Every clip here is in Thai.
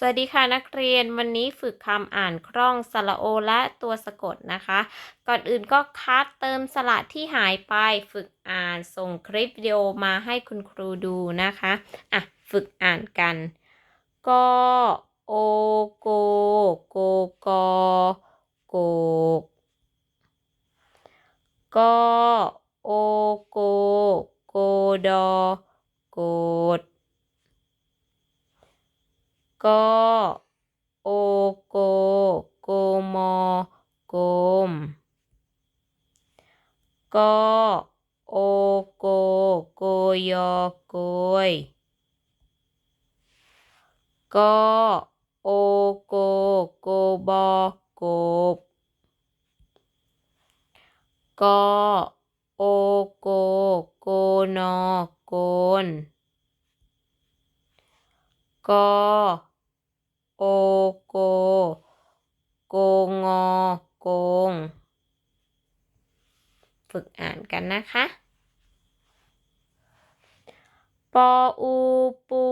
สวัสดีค่ะนักเรียนวันนี้ฝึกคำอ่านคล่องสระโอและตัวสะกดนะคะ ก่อนอื่นก็คัดเติมสระที่หายไป ฝึกอ่านส่งคลิปวิดีโอมาให้คุณครูดูนะคะอะฝึกอ่านกันกโอโกโกกโกกกโอโกโกดโกด กโอโก โกมโกมกโอโก โกยโกยกโอโก โกบอกบกโอโก โกนโกนก โอโก โกงอโกง ฝึกอ่านกันนะคะปออูปู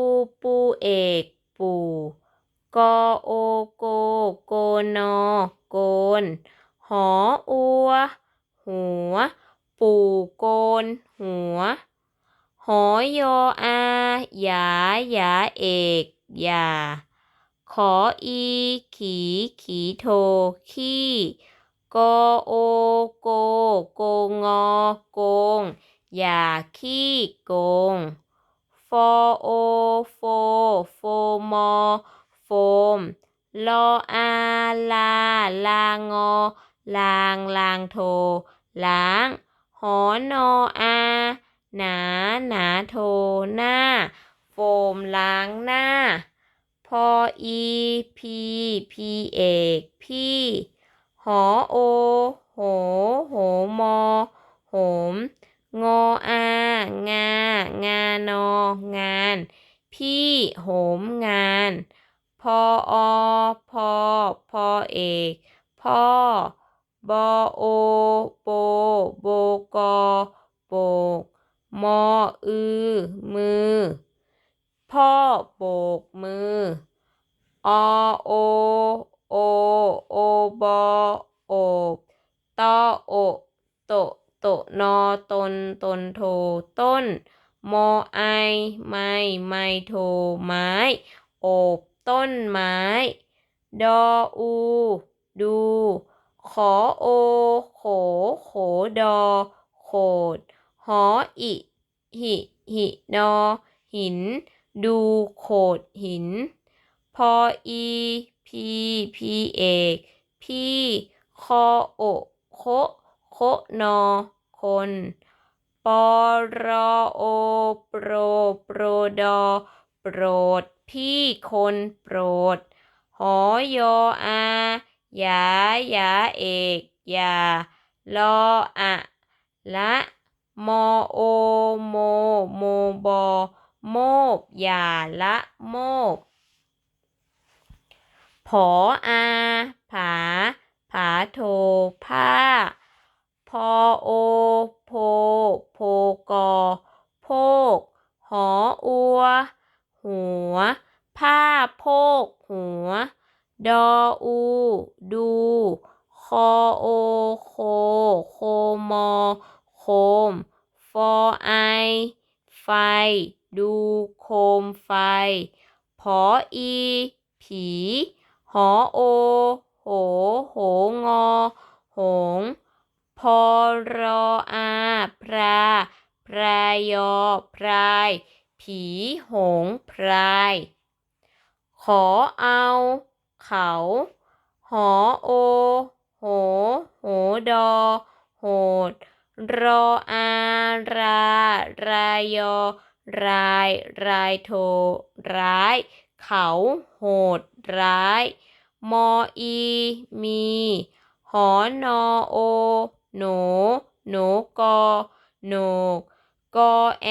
ปูเอกปูกอโอโกโกนอโกน หออัว หัว ปูโกน หัว หอยออาหยาหยาเอกหยา ขออี ขี ขีโท ขี้กโอโก โกงอ โกง อย่าขี้โกงฟอโอโฟ โฟมอ โฟม ลออาลา ลางอ ลางลางโท ล้าง หอนออา หนา หนาโท หน้า โฟมล้างหน้า พออีพีพีเอกพี่หอโอโหโหมอโหม งออา งา งานองาน พี่โหมงาน พออพอพอเอกพ่อบอโอโปโบกอโปกมออือมือ พ่อโบกมือ อโอ โอ โอบอโอบตอโอโตโตนอตนตนโทต้นมอไอไม่ไม่โทไม้โอบต้นไม้ ดออู ดู ขอโอ โข โขดอ โขด หออิ หิ หินอหิน ดูโขดหิน พออีพีพีเอกพี่คอโอโคโคนอคนปอรอโอโปรโปรดอโปรด พี่คนโปรด หอยออายายาเอกยาลออะละมอโอโมโมบอ โมบยาละโมบ ผออา ผา ผาโทผ้า พอโอ โพ โพกอ โพก หออัว หัว ผ้าโพก หัว ดออู ดู คอโอ โค โคมอ โคม ฟอไอ ไฟ ดูโคมไฟพออี ผี หอโอ โห โหงอ หง พอรออาพราพรายอพราย ผีหงพราย ขอเอา เขา หอโอ โห โหดอ โหด รออารา รายอ ราย รายโท ร้าย เขาโหดร้าย มออี มี หอนอโอ หนูหนกอหนูกอแอ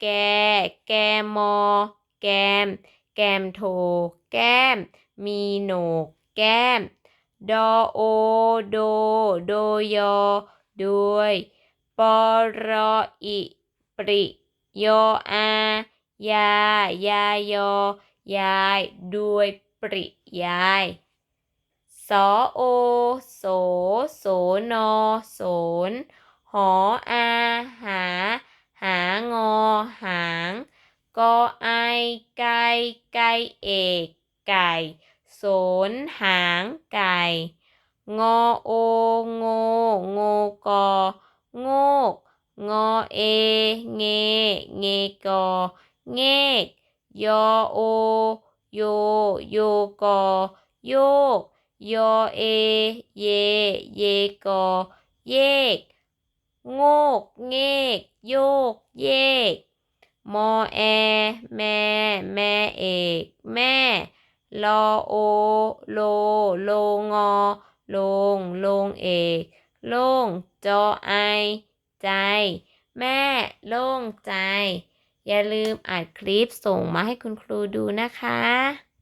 แก แกมอ แกม แกมโท แก้ม มีโหนก แก้ม ดอโอ โด โดยอ ด้วยปอรออิปริ ยออายายายยายด้วยปริยายสอโอโสโสนอโสนหออาหา หางอหางกอไอไก่ไก่เอกไก่โสนหางไก่ งอโองงอโงกอโอโยโยกอโยกยอเอเยเยกอเยกโงก เงกโยกเยกมอแอแม่แม่เอกแม่ลอโอโลโลงอลงลงเอกลงจอไอ ใจ แม่โล่งใจ อย่าลืมอัดคลิปส่งมาให้คุณครูดูนะคะ